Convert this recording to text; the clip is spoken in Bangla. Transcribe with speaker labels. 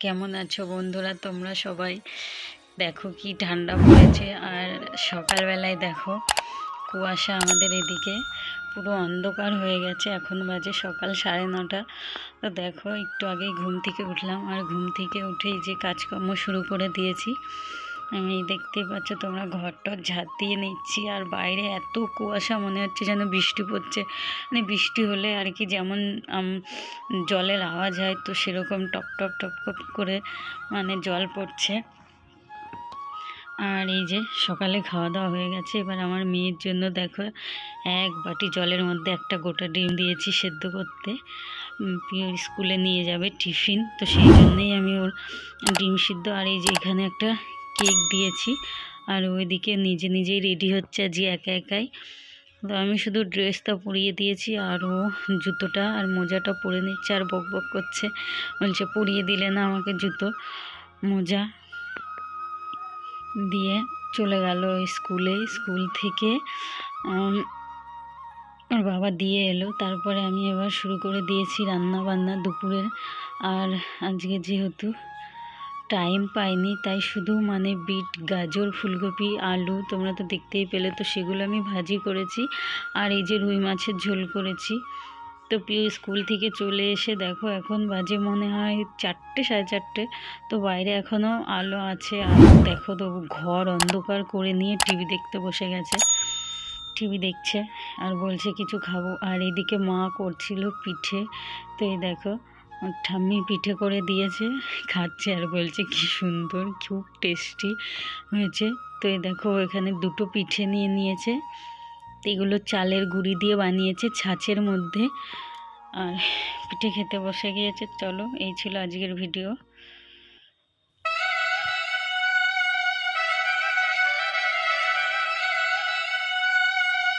Speaker 1: কেমন আছো বন্ধুরা? তোমরা সবাই দেখো কি ঠান্ডা পড়েছে। আর সকালবেলায় দেখো, কুয়াশা আমাদের এদিকে পুরো অন্ধকার হয়ে গেছে। এখন বাজে সকাল সাড়ে নটা। তো দেখো, একটু আগেই ঘুম থেকে উঠলাম। আর ঘুম থেকে উঠেই যে কাজকর্ম শুরু করে দিয়েছি আমি দেখতেই পাচ্ছ তোমরা ঘরটর ঝাঁট দিয়ে নিচ্ছি আর বাইরে এত কুয়াশা মনে হচ্ছে যেন বৃষ্টি পড়ছে। মানে বৃষ্টি হলে আর কি যেমন জলের আওয়াজ হয় তো সেরকম টপ টপ টপ টপ করে মানে জল পড়ছে। আর এই যে সকালে খাওয়া দাওয়া হয়ে গেছে। এবার আমার মেয়ের জন্য দেখো এক বাটি জলের মধ্যে একটা গোটা ডিম দিয়েছি সেদ্ধ করতে। প্রিয় স্কুলে নিয়ে যাবে টিফিন। তো সেই জন্যই আমি ওর ডিম সিদ্ধ আর এই যে এখানে একটা কেক দিয়েছি। আর ওইদিকে নিজে নিজেই রেডি হচ্ছে আজ একা একাই। তো আমি শুধু ড্রেসটা পরিয়ে দিয়েছি আর ও জুতোটা আর মোজাটা পরে নিচ্ছে আর বক বক করছে। বলছে, পরিয়ে দিলে না আমাকে জুতো। মোজা দিয়ে চলে গেল স্কুলে। স্কুল থেকে ওর বাবা দিয়ে এলো। তারপরে আমি এবার শুরু করে দিয়েছি রান্না বান্না দুপুরের। আর আজকে যেহেতু টাইম পাইনি, তাই শুধু মানে বিট, গাজর, ফুলকপি, আলু তোমরা তো দেখতেই পেলে, তো সেগুলো আমি ভাজি করেছি। আর এই যে রুই মাছের ঝোল করেছি। তো প্রিয়, স্কুল থেকে চলে এসে দেখো, এখন বাজে মনে হয় চারটে, সাড়ে চারটে। তো বাইরে এখনও আলো আছে, আর দেখো তো ঘর অন্ধকার করে নিয়ে টিভি দেখতে বসে গেছে। টিভি দেখছে আর বলছে, কিছু খাব। আর এদিকে মা করছিল পিঠে। তো এই দেখো ঠাম্মি পিঠে করে দিয়েছে, খাচ্ছে আর বলছে কি সুন্দর, খুব টেস্টি হয়েছে। তো এই দেখো, এখানে দুটো পিঠে নিয়ে নিয়েছে। এগুলো চালের গুঁড়ি দিয়ে বানিয়েছে ছাঁচের মধ্যে। আর পিঠে খেতে বসে গিয়েছে। চলো, এই ছিল আজকের ভিডিও